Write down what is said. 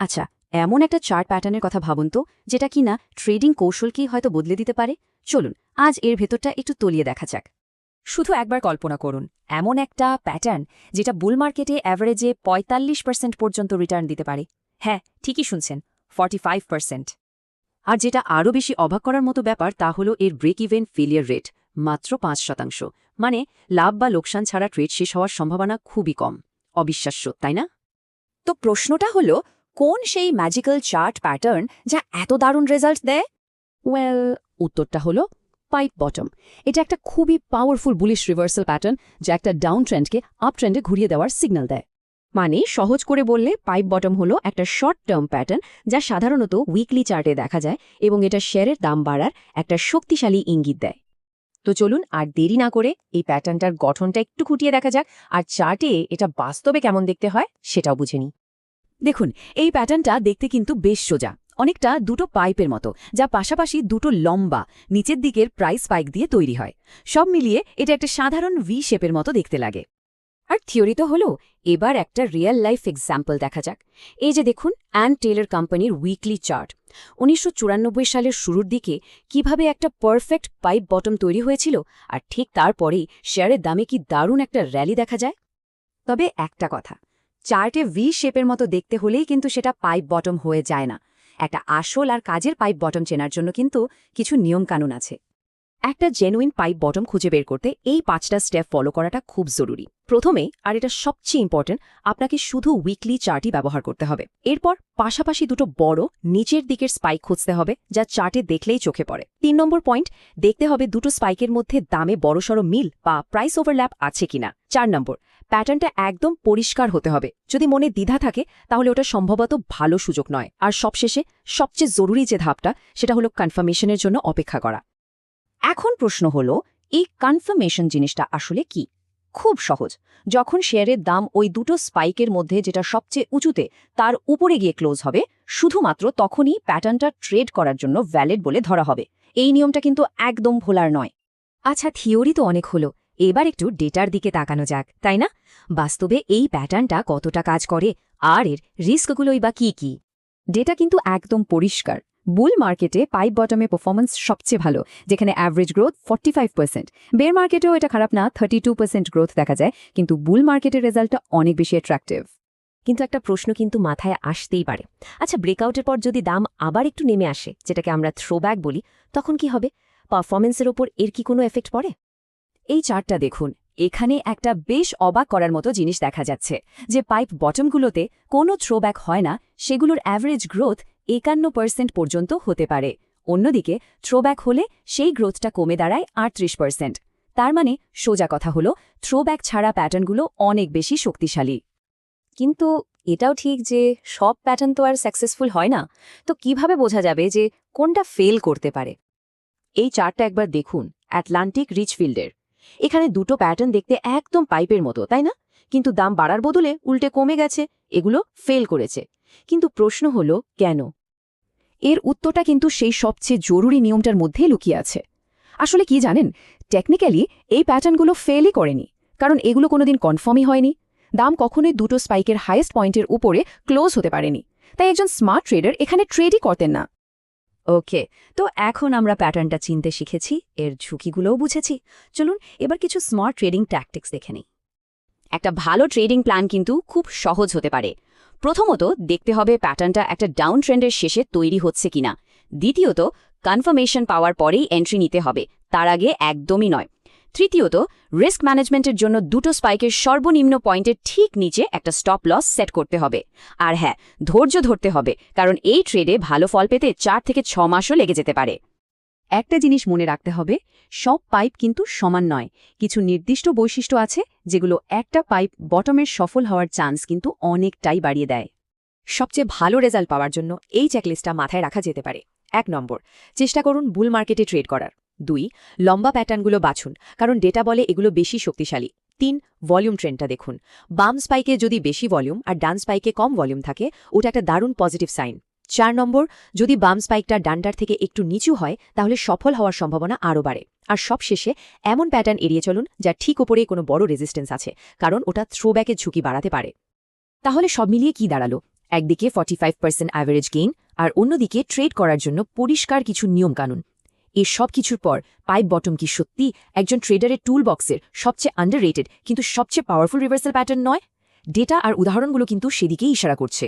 আচ্ছা এমন একটা চার্ট প্যাটার্নের কথা ভাবুন তো, যেটা কিনা ট্রেডিং কৌশলকেই হয়তো বদলে দিতে পারে? চলুন, আজ এর ভেতরটা একটু তলিয়ে দেখা যাক। শুধু একবার কল্পনা করুন, এমন একটা প্যাটার্ন যেটা বুল মার্কেটে অ্যাভারেজে পঁয়তাল্লিশ পার্সেন্ট পর্যন্ত রিটার্ন দিতে পারে। হ্যাঁ ঠিকই শুনছেন, ফর্টি ফাইভ পার্সেন্ট। আর যেটা আরও বেশি অবাক করার মতো ব্যাপার, তা হলো এর ব্রেক ইভেন ফেলিয়ার রেট মাত্র পাঁচ শতাংশ। মানে লাভ বা লোকসান ছাড়া ট্রেড শেষ হওয়ার সম্ভাবনা খুবই কম। অবিশ্বাস্য, তাই না? তো প্রশ্নটা হলো কোন সেই ম্যাজিক্যাল চার্ট প্যাটার্ন যা এত দারুণ রেজাল্ট দেয়? ওয়েল উত্তরটা হলো পাইপ বটম এটা একটা খুবই পাওয়ারফুল বুলিশ রিভার্সাল প্যাটার্ন যা একটা ডাউন ট্রেন্ডকে আপ ট্রেন্ডে ঘুরিয়ে দেওয়ার সিগন্যাল দেয়। মানে সহজ করে বললে পাইপ বটম হলো একটা শর্ট টার্ম প্যাটার্ন যা সাধারণত উইকলি চার্টে দেখা যায় এবং এটা শেয়ারের দাম বাড়ার একটা শক্তিশালী ইঙ্গিত দেয়। তো চলুন আর দেরি না করে এই প্যাটার্নটার গঠনটা একটু খুঁটিয়ে দেখা যাক আর চার্টে এটা বাস্তবে কেমন দেখতে হয় সেটাও বুঝে নিই। দেখুন, এই প্যাটার্নটা দেখতে কিন্তু বেশ সোজা। অনেকটা দুটো পাইপের মতো, যা পাশাপাশি দুটো লম্বা, নিচের দিকের প্রাইস স্পাইক দিয়ে তৈরি হয়। সব মিলিয়ে এটা একটা সাধারণ ভি শেপের মতো দেখতে লাগে। আর থিওরি তো হলো, এবার একটা রিয়েল লাইফ এক্সাম্পল দেখা যাক। এই যে দেখুন অ্যান্ড টেলর কোম্পানির উইকলি চার্ট উনিশশো চুরানব্বই সালের শুরুর দিকে কীভাবে একটা পারফেক্ট পাইপ বটম তৈরি হয়েছিল, আর ঠিক তারপরেই শেয়ারের দামে কি দারুণ একটা র্যালি দেখা যায়? তবে একটা কথা চার্টে ভি শেপের মতো দেখতে হলেই কিন্তু সেটা পাইপ বটম হয়ে যায় না। একটা আসল আর কাজের পাইপ বটম চেনার জন্য কিন্তু কিছু নিয়মকানুন আছে। একটা জেনুইন পাইপ বটম খুঁজে বের করতে এই পাঁচটা স্টেপ ফলো করাটা খুব জরুরি। প্রথমে, আর এটা সবচেয়ে ইম্পর্টেন্ট আপনাকে শুধু উইকলি চার্টই ব্যবহার করতে হবে। এরপর পাশাপাশি দুটো বড়, নিচের দিকের স্পাইক খুঁজতে হবে, যা চার্টে দেখলেই চোখে পড়ে। তিন নম্বর পয়েন্ট দেখতে হবে দুটো স্পাইকের মধ্যে দামে বড়সড় মিল বা প্রাইস ওভারল্যাপ আছে কিনা। চার নম্বর প্যাটার্নটা একদম পরিষ্কার হতে হবে। যদি মনে দ্বিধা থাকে, তাহলে ওটা সম্ভবত ভালো সুযোগ নয়। আর সবশেষে সবচেয়ে জরুরি যে ধাপটা, সেটা হলো কনফার্মেশনের জন্য অপেক্ষা করা। এখন প্রশ্ন হলো, এই কনফার্মেশন জিনিসটা আসলে কি? খুব সহজ। যখন শেয়ারের দাম ওই দুটো স্পাইকের মধ্যে যেটা সবচেয়ে উঁচুতে, তার উপরে গিয়ে ক্লোজ হবে, শুধুমাত্র তখনই প্যাটার্নটা ট্রেড করার জন্য ভ্যালিড বলে ধরা হবে। এই নিয়মটা কিন্তু একদম ভোলার নয়। আচ্ছা থিওরি তো অনেক হলো। এবার একটু ডেটার দিকে তাকানো যাক, তাই না? বাস্তবে এই প্যাটার্নটা কতটা কাজ করে, আর এর রিস্কগুলোই বা কি কি? ডেটা কিন্তু একদম পরিষ্কার। বুল মার্কেটে পাইপ বটমে পারফরমেন্স সবচেয়ে ভালো, যেখানে average growth forty five percent. বের মার্কেটেও এটা খারাপ না, থার্টি টু পার্সেন্ট গ্রোথ দেখা যায়, কিন্তু বুল মার্কেটের রেজাল্টটা অনেক বেশি অ্যাট্রাকটিভ কিন্তু একটা প্রশ্ন কিন্তু মাথায় আসতেই পারে। আচ্ছা ব্রেকআউটের পর যদি দাম আবার একটু নেমে আসে, যেটাকে আমরা থ্রোব্যাক বলি, তখন কি হবে? পারফরমেন্সের ওপর এর কি কোনো এফেক্ট পড়ে? এই চার্টটা দেখুন। এখানে একটা বেশ অবাক করার মতো জিনিস দেখা যাচ্ছে, যে পাইপ বটমগুলোতে কোনো থ্রোব্যাক হয় না, সেগুলোর অ্যাভারেজ গ্রোথ একান্ন পার্সেন্ট পর্যন্ত হতে পারে। অন্যদিকে, থ্রোব্যাক হলে সেই গ্রোথটা কমে দাঁড়ায় আটত্রিশ পার্সেন্ট। তার মানে সোজা কথা হলো, থ্রোব্যাক ছাড়া প্যাটার্নগুলো অনেক বেশি শক্তিশালী। কিন্তু এটাও ঠিক যে সব প্যাটার্ন তো আর সাকসেসফুল হয় না। তো কীভাবে বোঝা যাবে যে কোনটা ফেল করতে পারে? এই চার্টটা একবার দেখুন, অ্যাটলান্টিক রিচফিল্ডের এখানে দুটো প্যাটার্ন দেখতে একদম পাইপের মতো, তাই না? কিন্তু দাম বাড়ার বদলে উল্টে কমে গেছে, এগুলো ফেল করেছে। কিন্তু প্রশ্ন হলো, কেন? এর উত্তরটা কিন্তু সেই সবচেয়ে জরুরি নিয়মটার মধ্যে লুকিয়ে আছে। আসলে কি জানেন টেকনিক্যালি এই প্যাটার্নগুলো ফেলই করেনি, কারণ এগুলো কোনোদিন কনফার্মই হয়নি। দাম কখনোই দুটো স্পাইকের হাইয়েস্ট পয়েন্টের উপরে ক্লোজ হতে পারেনি। তাই একজন স্মার্ট ট্রেডার এখানে ট্রেডই করতেন না। ওকে, তো এখন আমরা প্যাটার্নটা চিনতে শিখেছি, এর ঝুঁকিগুলোও বুঝেছি। চলুন এবার কিছু স্মার্ট ট্রেডিং ট্যাকটিক্স দেখে নিই। একটা ভালো ট্রেডিং প্ল্যান কিন্তু খুব সহজ হতে পারে। প্রথমত দেখতে হবে প্যাটার্নটা একটা ডাউন ট্রেন্ডের শেষে তৈরি হচ্ছে কিনা। দ্বিতীয়ত কনফার্মেশন পাওয়ার পরেই এন্ট্রি নিতে হবে, তার আগে একদমই নয়। তৃতীয়ত রিস্ক ম্যানেজমেন্টের জন্য দুটো স্পাইকের সর্বনিম্ন পয়েন্টের ঠিক নিচে একটা স্টপ লস সেট করতে হবে। আর হ্যাঁ ধৈর্য ধরতে হবে, কারণ এই ট্রেডে ভালো ফল পেতে চার থেকে ছ মাসও লেগে যেতে পারে। একটা জিনিস মনে রাখতে হবে, সব পাইপ কিন্তু সমান নয়। কিছু নির্দিষ্ট বৈশিষ্ট্য আছে, যেগুলো একটা পাইপ বটমের সফল হওয়ার চান্স কিন্তু অনেকটাই বাড়িয়ে দেয়। সবচেয়ে ভালো রেজাল্ট পাওয়ার জন্য এই চেকলিস্টটা মাথায় রাখা যেতে পারে। এক নম্বর, চেষ্টা করুন বুল মার্কেটে ট্রেড করার। দুই, লম্বা প্যাটার্নগুলো বাছুন, কারণ ডেটা বলে এগুলো বেশি শক্তিশালী। তিন, ভলিউম ট্রেন্ডটা দেখুন। বাম স্পাইকে যদি বেশি ভলিউম আর ডান স্পাইকে কম ভলিউম থাকে, ওটা একটা দারুণ পজিটিভ সাইন। চার নম্বর, যদি বাম স্পাইকটা ডান্ডার থেকে একটু নিচু হয়, তাহলে সফল হওয়ার সম্ভাবনা আরও বাড়ে। আর সবশেষে, এমন প্যাটার্ন এড়িয়ে চলুন যা ঠিক ওপরে কোনো বড় রেজিস্ট্যান্স আছে, কারণ ওটা থ্রোব্যাকের ঝুঁকি বাড়াতে পারে। তাহলে সব মিলিয়ে কি দাঁড়াল? একদিকে forty five percent average gain আর অন্যদিকে ট্রেড করার জন্য পরিষ্কার কিছু নিয়মকানুন। এর সব কিছুর পর পাইপ বটম কি সত্যি একজন ট্রেডারের টুল বক্সের সবচেয়ে আন্ডার কিন্তু সবচেয়ে পাওয়ারফুল রিভার্সাল প্যাটার্ন নয়? ডেটা আর উদাহরণগুলো কিন্তু সেদিকেই ইশারা করছে।